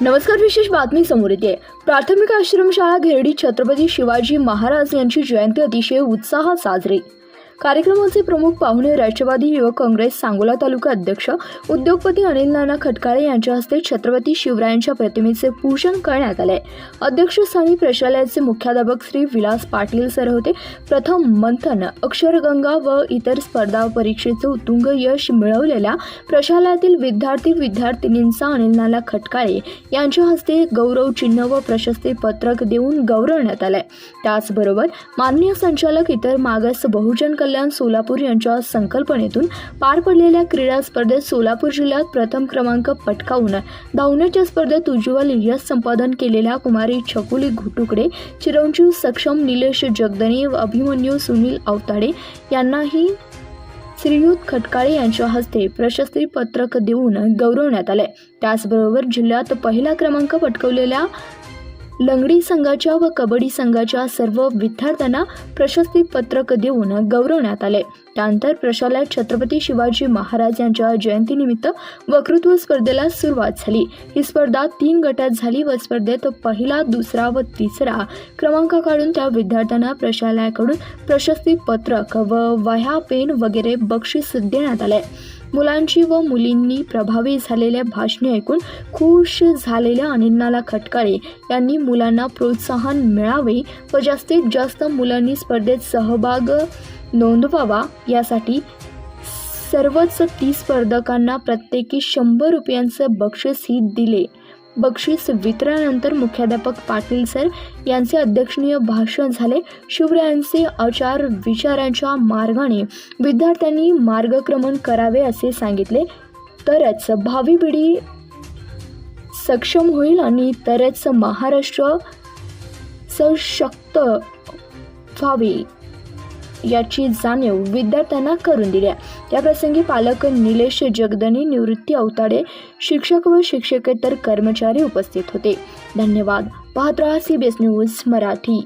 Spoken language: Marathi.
नमस्कार विशेष बातमी समोर येते. प्राथमिक आश्रमशाळा घेरडी छत्रपती शिवाजी महाराज यांची जयंती अतिशय उत्साहात साजरी. कार्यक्रमाचे प्रमुख पाहुणे राष्ट्रवादी युवक काँग्रेस सांगोला तालुका अध्यक्ष उद्योगपती अनिल नाना खटकाळे यांच्या हस्ते छत्रपती शिवरायांच्या प्रतिमेचे पूजन करण्यात आले. अध्यक्षस्थानी प्रशालयाचे मुख्याध्यापक श्री विलास पाटील सर होते. प्रथम मंथन अक्षरगंगा व इतर स्पर्धा परीक्षेचे उत्तुंग यश मिळवलेल्या प्रशालयातील विद्यार्थी विद्यार्थिनींचा अनिल नाना खटकाळे यांच्या हस्ते गौरव चिन्ह व प्रशस्ती पत्रक देऊन गौरवण्यात आलंय त्याचबरोबर माननीय संचालक इतर मागास बहुजन कल्याण सोलापूर यांच्या संकल्पनेतून पार पडलेल्या क्रीडा स्पर्धेत सोलापूर जिल्ह्यात प्रथम क्रमांक पटकावून धावण्याच्या स्पर्धेत उज्ज्वल यश संपादन केलेल्या कुमारी छकुली घुटुकडे चिरंजीव सक्षम निलेश जगदने व अभिमन्यू सुनील अवताडे यांनाही श्रीयुत खटकाळे यांच्या हस्ते प्रशस्ती पत्रक देऊन गौरवण्यात आले. त्याचबरोबर जिल्ह्यात पहिला क्रमांक पटकवलेल्या लंगडी संघाच्या व कबड्डी संघाच्या सर्व विद्यार्थ्यांना प्रशस्ती पत्रक देऊन गौरवण्यात आले. त्यानंतर प्रशालेत छत्रपती शिवाजी महाराज यांच्या जयंतीनिमित्त वक्तृत्व स्पर्धेला सुरुवात झाली. ही स्पर्धा तीन गटात झाली व स्पर्धेत पहिला दुसरा व तिसरा क्रमांक काढून त्या विद्यार्थ्यांना प्रशालयाकडून प्रशस्ती पत्रक व वह्या पेन वगैरे बक्षीस देण्यात आले. मुलांची व मुलींनी प्रभावी झालेल्या भाषणे ऐकून खुश झालेल्या अनिन्नाला खटकाळे यांनी मुलांना प्रोत्साहन मिळावे व जास्तीत जास्त मुलांनी स्पर्धेत सहभाग नोंदवावा यासाठी सर्वच तीस स्पर्धकांना प्रत्येकी शंभर रुपयांचं बक्षीसही दिले. बक्षीस वितरणानंतर मुख्याध्यापक पाटील सर यांचे अध्यक्षनीय भाषण झाले. शिवरायांचे आचार विचारांच्या मार्गाने विद्यार्थ्यांनी मार्गक्रमण करावे असे सांगितले. तरच भावी पिढी सक्षम होईल आणि तरच महाराष्ट्र सशक्त व्हावे. याची जाणीव विद्यार्थ्यांना करून दिल्या त्याप्रसंगी पालक निलेश जगदनी निवृत्ती अवताडे शिक्षक व शिक्षकेतर कर्मचारी उपस्थित होते. धन्यवाद. पाहत राहा C B S news Marathi.